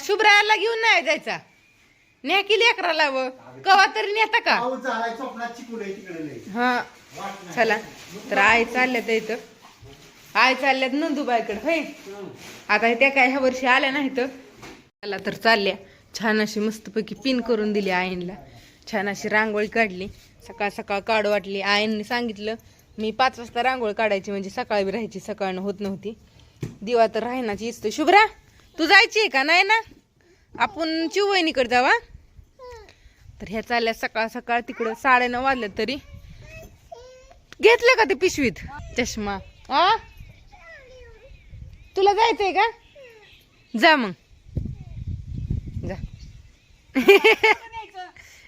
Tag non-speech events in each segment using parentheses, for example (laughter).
शुभ्राला घेऊन नाही जायचा. न्या की लेकराला व. कवा तरी नेता का. हा. चला. तर आई चालल्यात इथं. आई चालल्यात नंदुबाईकडे होय? आता त्या काय ह्या वर्षी आल्या नाहीत. चला तर चालल्या. छान अशी मस्तपैकी पिन करून दिली आईनला. छान अशी रांगोळी काढली. सकाळ सकाळ काढू वाटली. आईंनी सांगितलं मी पाच वाजता रांगोळी काढायची म्हणजे सकाळी राहायची सकाळनं होत नव्हती. दिवा तर राहण्याची इचतो शुभ्रा! तू जायची आहे का? नाही ना? आपण चिवणीकडे जावा तर ह्या चालल्या सकाळ सकाळ तिकडं साडेनऊ वाजल्या तरी. घेतलं का ते पिशवीत? चष्मा. आ? तुला जायचंय का? जा मग. जा. (laughs)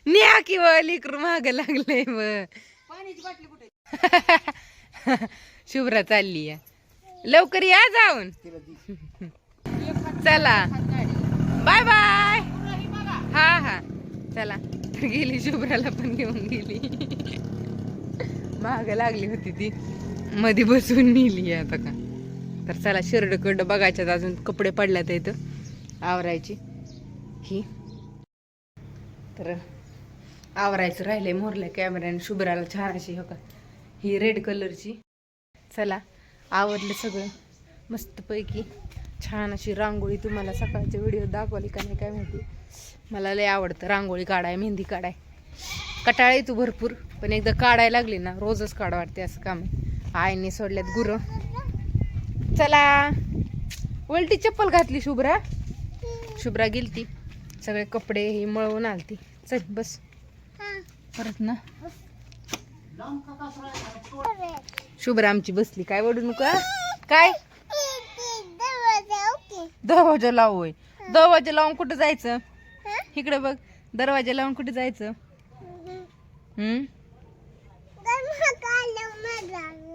न्या किंवा लिकरू माग लागलंय व. (laughs) शुभ्रा चालली आहे. लवकर या जाऊन. (laughs) चला. बाय बाय हा हा. चला. तर गेली शुभ्राला पण घेऊन गेली. महाग लागली होती ती. मध्ये बसून नेली आता का? तर चला शिरड कड बघायच्यात अजून कपडे पडल्यात इथं. आवरायची. ही. तर आवरायचं राहिले मोरल्या कॅमेऱ्याने शुभ्राला छान अशी हो का? ही रेड कलरची चला आवडलं सगळं. मस्तपैकी. छान अशी रांगोळी तुम्हाला सकाळच्या व्हिडिओ दाखवली का नाही काय माहिती. मला लय आवडतं रांगोळी काढाय मेहंदी काढाय. कटाळा येतो भरपूर पण एकदा काढायला लागली ना रोजच काढ वाटते असं काम आहे. आईने सोडल्यात गुरं. चला. उलटी चप्पल घातली शुभ्रा. शुभ्रा गेलती. सगळे कपडे हे मळवून आलती. चल बस. परत ना. शुभ्रा आमची बसली. काय वडू नका काय? दरवाजा लावू होय. दरवाजा लावून कुठं जायचं? इकडे बघ. दरवाजा लावून कुठे जायचं? हम्म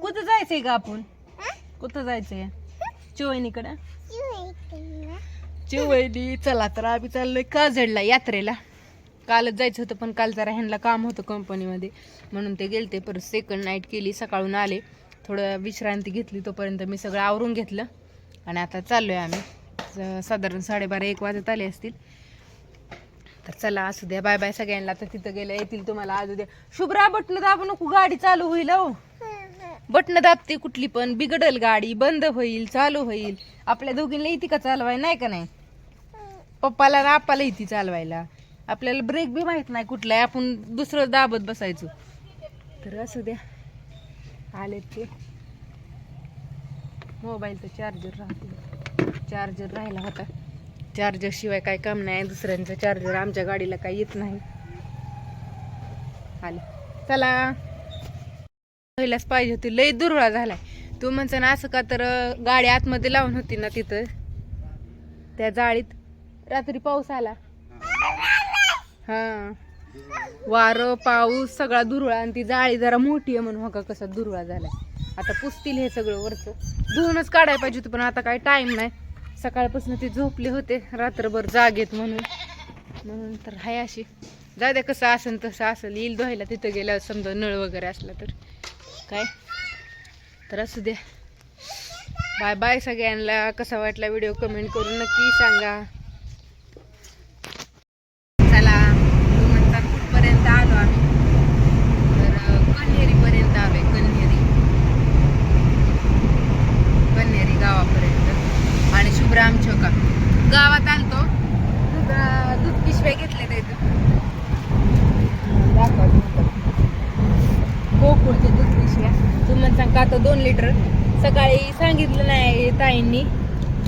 कुठं जायचंय का आपण? कुठं जायचंय? चिवणीकडं चिवणी चला तर आम्ही चाललोय काजडला यात्रेला. कालच जायचं होतं पण काल जरा ह्यांना काम होतं कंपनीमध्ये. म्हणून ते गेलते परत सेकंड नाईट केली सकाळून आले. थोडं विश्रांती घेतली तोपर्यंत मी सगळं आवरून घेतलं. आणि आता चाललोय आम्ही. साधारण साडेबारा एक वाजत आले असतील. तर चला असू द्या. बाय बाय सगळ्यांना. तर तिथं गेल्या येतील तुम्हाला. आज उद्या शुभ्रा बटन दाबू नको. गाडी चालू होईल हो. बटन दाबते कुठली पण. बिघडल गाडी बंद होईल चालू होईल. आपल्या दोघींना येते का चालवाय नाही का नाही? पप्पाला ना आप्पाला येते चालवायला. आपल्याला ब्रेक बी माहीत नाही कुठला आहे आपण दुसरं दाबत बसायचो. तर असू द्या. आले ते. मोबाईलचं चार्जर राहते चार्जर राहिला होता. चार्जर शिवाय काय काम नाही दुसऱ्यांचं चार्जर आमच्या गाडीला काही येत नाही. आले. चला. पहिलाच पाहिजे होती लई दुर्वळा झालाय. तू म्हणचा ना असं का तर गाडी आतमध्ये लावून होती ना तिथं? त्या जाळीत रात्री पाऊस आला. हा. वारं पाऊस सगळा दुर्वळा आणि ती जाळी जरा मोठी आहे म्हणून हो का कसा दुर्वळा झालाय. आता पुसतील हे सगळं वरचं. धुवूनच काढायला पाहिजे होतं पण आता काही टाईम नाही. सकाळपासून ते झोपले होते रात्रभर जागेत म्हणून. म्हणून तर हाय अशी. जा द्या कसं असेल तसं असेल येईल धुवायला तिथं गेल्यावर समजा नळ वगैरे असला तर. काय? तर असू द्या बाय बाय सगळ्यांना. कसा वाटला व्हिडिओ कमेंट करून नक्की सांगा चला म्हणतात कुठपर्यंत आलो आम्ही तर कन्हेरीपर्यंत आलोय कन्हेरी कन्हेरी गावापर्यंत आणि शुभ्राम चौका गावात आणतो दूध दूध पिशव्या घेतले गोकुळचे दूध पिशव्या. तुम्हाला सांग का आता दोन लिटर सकाळी सांगितलं नाही ताईंनी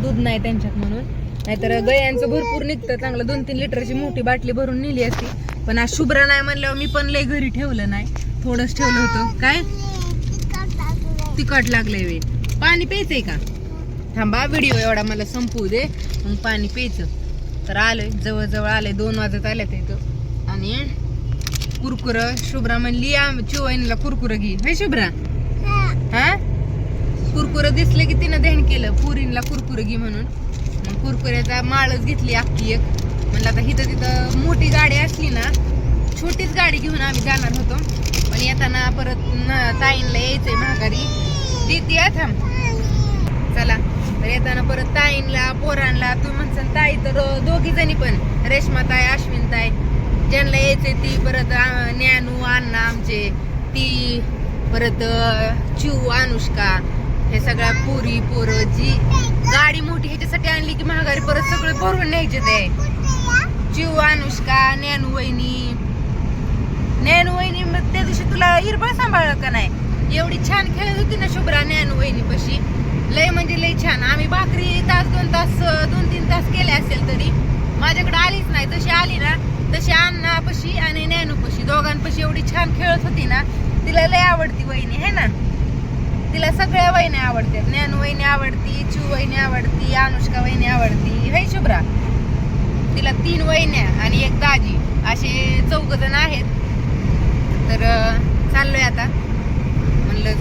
दूध नाही त्यांच्यात म्हणून. नाहीतर गयांचं भरपूर निघतं चांगलं दोन तीन लिटरची मोठी बाटली भरून नेली असती. पण आज शुभ्र नाही म्हणल्यावर मी पण लय घरी ठेवलं नाही. थोडंच ठेवलं होतं. काय? तिखट लागलंय वे पाणी प्यायचंय का? थांबा व्हिडिओ एवढा मला संपवू दे. मग पाणी प्यायचं. तर आलोय जवळजवळ आले दोन वाजत आले इथं. आणि कुरकुर शुभ्रा म्हणली चिवाईनला कुरकुर घे. हे शुभ्रा? हा? कुरकुर दिसले की तिनं ध्यान केलं. पुरींला कुरकुर घे म्हणून. मग कुरकुऱ्याचा माळच घेतली अख्खी एक. म्हणलं आता इथं तिथं मोठी गाडी असली ना छोटीच गाडी घेऊन आम्ही जाणार होतो. पण येताना परत न- ताईंला यायचंय महागारी देते थांब. चला. तर येताना परत ताईंला पोरांला तुम्ही म्हणसान ताई तर दोघी जणी पण. रेश्मा ताई अश्विन ताई. ज्यांना यायचे ती परत न्यानू अण्णा आमचे. ती परत अं, अनुष्का. हे सगळ्या पुरी पोरं जी गाडी मोठी ह्याच्यासाठी आणली की महागारी परत सगळे भरून न्यायचे ते. चिऊ अनुष्का ज्ञानू वहिनी. ज्ञानू वहिनी मग त्या दिवशी तुला हिरबळ सांभाळलं का नाही? एवढी छान खेळत होती ना शुभ्रा ज्ञानू वहिनी पशी लय म्हणजे लय छान. आम्ही भाकरी तास दोन तास दोन तीन तास केले असेल तरी माझ्याकडे आलीच नाही. तशी आली ना तशी अण्णा पशी आणि ज्ञानू पशी. दोघांपशी एवढी छान खेळत होती ना तिला लय आवडती वहिनी है ना? तिला सगळ्या वहिनी आवडतात. ज्ञानू वहिनी आवडती चू वहिनी आवडती अनुष्का वहिनी आवडती. है शुभ्रा? तिला तीन वहिन्या आणि एक दाजी. असे चौघ जण आहेत. तर चाललोय आता.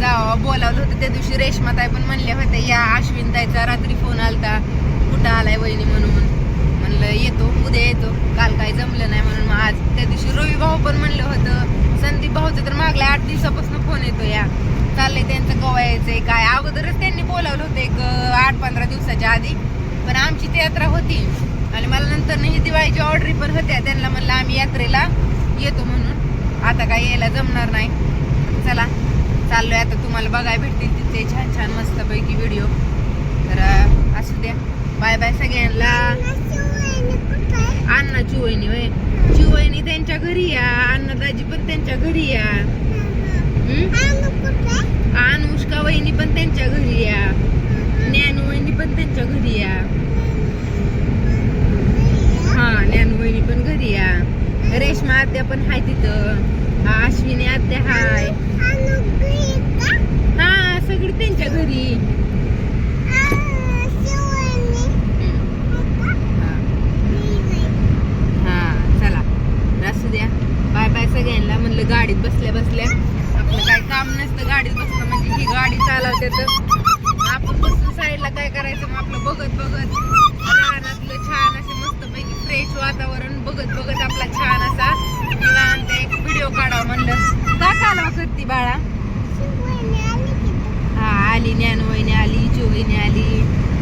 जावं बोलावलं होतं त्या दिवशी रेश्माताई पण म्हणल्या होत्या या अश्विन ताईचा रात्री फोन आलता. कुठं आलाय वहिनी म्हणून? म्हणलं येतो उद्या येतो. काल काय जमलं नाही म्हणून. मग आज त्या दिवशी रवी भाऊ पण म्हणलं होतं संदीप भाऊचं तर मागल्या आठ दिवसापासून फोन येतो या. चाललंय त्यांचं गोवा यायचंय काय? अगोदरच त्यांनी बोलावलं होतं एक आठ पंधरा दिवसाच्या आधी. पण आमची ती यात्रा होती. आणि मला नंतर ही दिवाळीची ऑर्डरी पण होत्या. त्यांना म्हणलं आम्ही यात्रेला येतो म्हणून. आता काय यायला जमणार नाही. चाललोय. आता तुम्हाला बघायला भेटतील तिथे छान छान मस्तपैकी व्हिडिओ तर असू द्या. बाय बाय सगळ्यांना. अण्णा चिवणी वय चिवणी त्यांच्या घरी या. अण्णादाजी पण त्यांच्या घरी या. अनुष्का वहिनी पण त्यांच्या घरी या. ज्ञानू वहिनी पण त्यांच्या घरी या. हा ज्ञानू वहिनी पण घरी या. रेश्मा आद्या पण हाय तिथं. अश्विनी आद्या हाय हा सगळी त्यांच्या हा चला. असू द्या. बाय बाय सगळ्यांना. म्हणलं गाडीत बसल्या बसल्या. आपलं काय काम नसतं गाडीत बसलं म्हणजे ही गाडी चालवते तर आपण बसून साईडला काय करायचं मग आपलं बघत बघत. रानातलं छान असे मस्त पैकी फ्रेश वातावरण बघत बघत आपला छान असा निवांत एक व्हिडिओ काढ म्हणलं का कालवा करती बाळा हा आली ज्ञानवहिनी आली चिवहिनी आली.